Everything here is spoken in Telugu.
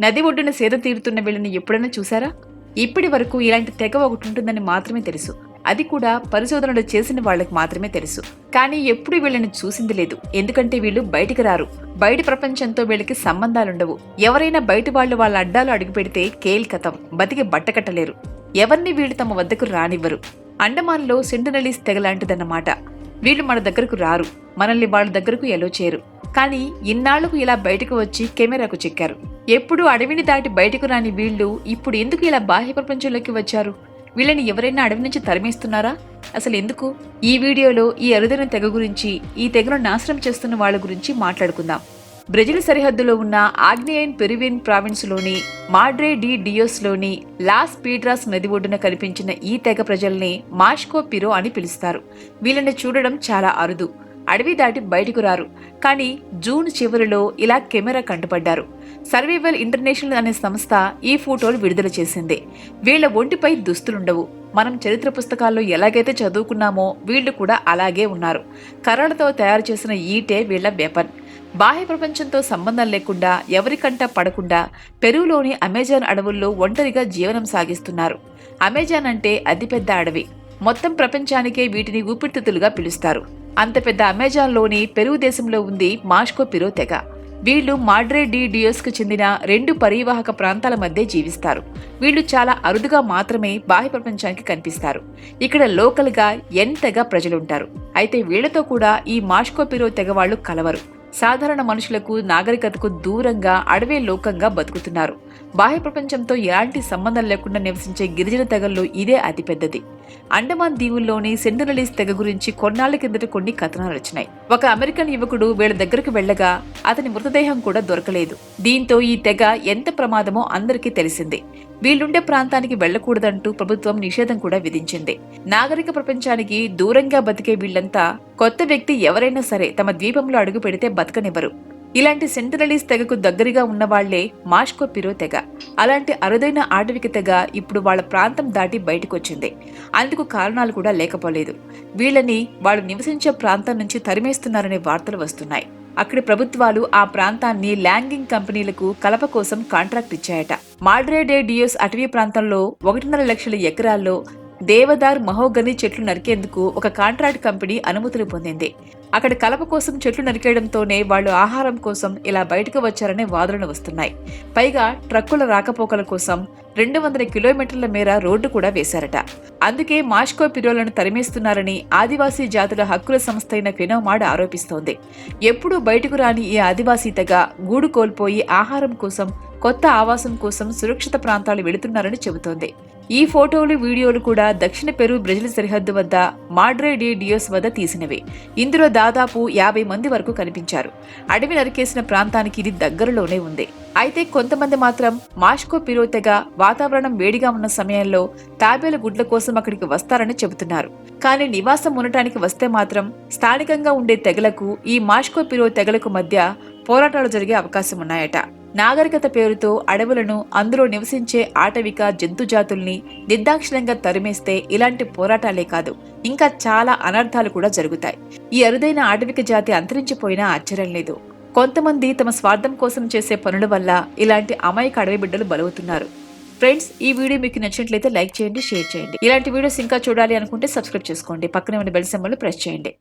నది ఒడ్డున సేద తీరుతున్న వీళ్ళని ఎప్పుడైనా చూసారా? ఇప్పటి వరకు ఇలాంటి తెగ ఒకటి ఉంటుందని మాత్రమే తెలుసు. అది కూడా పరిశోధనలు చేసిన వాళ్ళకి మాత్రమే తెలుసు. కానీ ఎప్పుడు వీళ్ళని చూసింది లేదు. ఎందుకంటే వీళ్ళు బయటికి రారు. బయట ప్రపంచంతో వీళ్ళకి సంబంధాలుండవు. ఎవరైనా బయట వాళ్ళు వాళ్ళ అడ్డాలు అడుగు పెడితే కేల్కతం బతికి బట్టకట్టలేరు ఎవరిని వీళ్ళు తమ వద్దకు రానివ్వరు. అండమాన్లో సెంటనలీస్ తెగలాంటిదన్నమాట వీళ్ళు మన దగ్గరకు రారు. మనల్ని వాళ్ళ దగ్గరకు ఎలో చేయరు. కానీ ఇన్నాళ్ళకు ఇలా బయటకు వచ్చి కెమెరాకు చెక్కారు. ఎప్పుడు అడవిని దాటి బయటకు రాని వీళ్ళు ఇప్పుడు ఎందుకు ఇలా బాహ్య ప్రపంచంలోకి వచ్చారు? వీళ్ళని ఎవరైనా అడవి నుంచి తరిమేస్తున్నారా? అసలు ఎందుకు? ఈ వీడియోలో ఈ అరుదైన తెగ గురించి ఈ తెగను నాశనం చేస్తున్న వాళ్ళ గురించి మాట్లాడుకుందాం. బ్రెజిల్ సరిహద్దులో ఉన్న ఆగ్నేయన్ పెరువిన్ ప్రావిన్స్లోని మాడ్రే డి డియోస్లోని లాస్ పీడ్రాస్ నది ఒడ్డున కనిపించిన ఈ తెగ ప్రజల్ని మాష్కో పిరో అని పిలుస్తారు. వీళ్ళని చూడడం చాలా అరుదు. అడవి దాటి బయటకు రారు. కానీ జూన్ చివరిలో ఇలా కెమెరా కంటపడ్డారు. సర్వైవల్ ఇంటర్నేషనల్ అనే సంస్థ ఈ ఫోటోలు విడుదల చేసింది. వీళ్ళ ఒంటిపై దుస్తులుండవు. మనం చరిత్ర పుస్తకాల్లో ఎలాగైతే చదువుకున్నామో వీళ్ళు కూడా అలాగే ఉన్నారు. కర్రలతో తయారు చేసిన ఈటే వీళ్ళ వెపన్. బాహ్య ప్రపంచంతో సంబంధం లేకుండా ఎవరికంటా పడకుండా పెరువులోని అమెజాన్ అడవుల్లో ఒంటరిగా జీవనం సాగిస్తున్నారు. అమెజాన్ అంటే అతిపెద్ద అడవి. మొత్తం ప్రపంచానికే వీటిని ఊపిరితిత్తులుగా పిలుస్తారు. అంత పెద్ద అమెజాన్లోని పెరుగు దేశంలో ఉంది మాష్కో పిరో తెగ వీళ్ళు మాడ్రే డి డియోస్కు చెందిన రెండు పరివాహక ప్రాంతాల మధ్య జీవిస్తారు. వీళ్ళు చాలా అరుదుగా మాత్రమే బాహ్య ప్రపంచానికి కనిపిస్తారు. ఇక్కడ లోకల్గా ఎన్ తెగ ప్రజలుంటారు. అయితే వీళ్ళతో కూడా ఈ మాష్కో పిరో తెగ వాళ్ళు కలవరు. సాధారణ మనుషులకు నాగరికతకు దూరంగా అడవే లోకంగా బతుకుతున్నారు. బాహ్య ప్రపంచంతో ఎలాంటి సంబంధం లేకుండా నివసించే గిరిజన తెగల్లో ఇదే అతిపెద్దది అండమాన్ దీవుల్లోని సెంటనలీస్ తెగ గురించి కొన్నాళ్ళ కిందట కొన్ని కథనాలు వచ్చినాయి. ఒక అమెరికన్ యువకుడు వీళ్ళ దగ్గరకు వెళ్ళగా అతని మృతదేహం కూడా దొరకలేదు. దీంతో ఈ తెగ ఎంత ప్రమాదమో అందరికీ తెలిసింది. వీళ్ళుండే ప్రాంతానికి వెళ్ళకూడదంటూ ప్రభుత్వం నిషేధం కూడా విధించింది. నాగరిక ప్రపంచానికి దూరంగా బతికే వీళ్ళంతా కొత్త వ్యక్తి ఎవరైనా సరే తమ ద్వీపంలో అడుగు పెడితే బతకనివ్వరు. ఇలాంటి సెంట్రలీస్ తెగకు దగ్గరగా ఉన్నవాళ్ళే మాష్కో పిరో తెగ. అలాంటి అరుదైన ఆటవిక తెగ ఇప్పుడు వాళ్ళ ప్రాంతం దాటి బయటకొచ్చింది. అందుకు కారణాలు కూడా లేకపోలేదు. వీళ్ళని వాళ్ళు నివసించే ప్రాంతం నుంచి తరిమేస్తున్నారనే వార్తలు వస్తున్నాయి. అక్కడి ప్రభుత్వాలు ఆ ప్రాంతాన్ని ల్యాంగింగ్ కంపెనీలకు కలప కోసం కాంట్రాక్ట్ ఇచ్చాయట. మాడ్రే డే డియోస్ అటవీ ప్రాంతంలో ఒకటిన్నర లక్షల ఎకరాల్లో దేవదార్ మహోగని చెట్లు నరికేందుకు ఒక కాంట్రాక్ట్ కంపెనీ అనుమతులు పొందింది. అక్కడ కలప కోసం చెట్లు నరికేయడంతోనే వాళ్ళు ఆహారం కోసం ఇలా బయటకు వచ్చారనే వాదనలు వస్తున్నాయి. పైగా ట్రక్కుల రాకపోకల కోసం రెండు వందల కిలోమీటర్ల మేర రోడ్డు కూడా వేశారట. అందుకే మాష్కో పిరోలను తరిమేస్తున్నారని ఆదివాసీ జాతుల హక్కుల సంస్థ అయిన ఫినోమాడ్ ఆరోపిస్తోంది. ఎప్పుడూ బయటకు రాని ఈ ఆదివాసీతగా గూడు కోల్పోయి ఆహారం కోసం కొత్త ఆవాసం కోసం సురక్షిత ప్రాంతాలు వెళుతున్నారని చెబుతోంది. ఈ ఫోటోలు వీడియోలు కూడా దక్షిణ పెరు బ్రెజిల్ సరిహద్దు వద్ద మాడ్రే డి డియోస్ వద్ద తీసినవే. ఇందులో దాదాపు యాభై మంది వరకు కనిపించారు. అడవి నరికేసిన ప్రాంతానికి ఇది దగ్గరలోనే ఉంది. అయితే కొంతమంది మాత్రం మాష్కో పిరో తెగ వాతావరణం వేడిగా ఉన్న సమయంలో తాబేల గుడ్ల కోసం అక్కడికి వస్తారని చెబుతున్నారు. కానీ నివాసం ఉండటానికి వస్తే మాత్రం స్థానికంగా ఉండే తెగలకు ఈ మాష్కో పిరో తెగలకు మధ్య పోరాటాలు జరిగే అవకాశం ఉన్నాయట. నాగరికత పేరుతో అడవులను అందులో నివసించే ఆటవిక జంతుజాతుల్ని నిర్దాక్షిణ్యంగా తరిమేస్తే ఇలాంటి పోరాటాలే కాదు ఇంకా చాలా అనర్థాలు కూడా జరుగుతాయి. ఈ అరుదైన ఆటవిక జాతి అంతరించిపోయినా ఆశ్చర్యం లేదు. కొంతమంది తమ స్వార్థం కోసం చేసే పనుల వల్ల ఇలాంటి అమాయక అడవి బిడ్డలు బలవుతున్నారు. ఫ్రెండ్స్ ఈ వీడియో మీకు నచ్చినట్లయితే లైక్ చేయండి షేర్ చేయండి. ఇలాంటి వీడియోస్ ఇంకా చూడాలి అనుకుంటే సబ్స్క్రైబ్ చేసుకోండి. పక్కనే ఉన్న బెల్ సింబల్ ప్రెస్ చేయండి.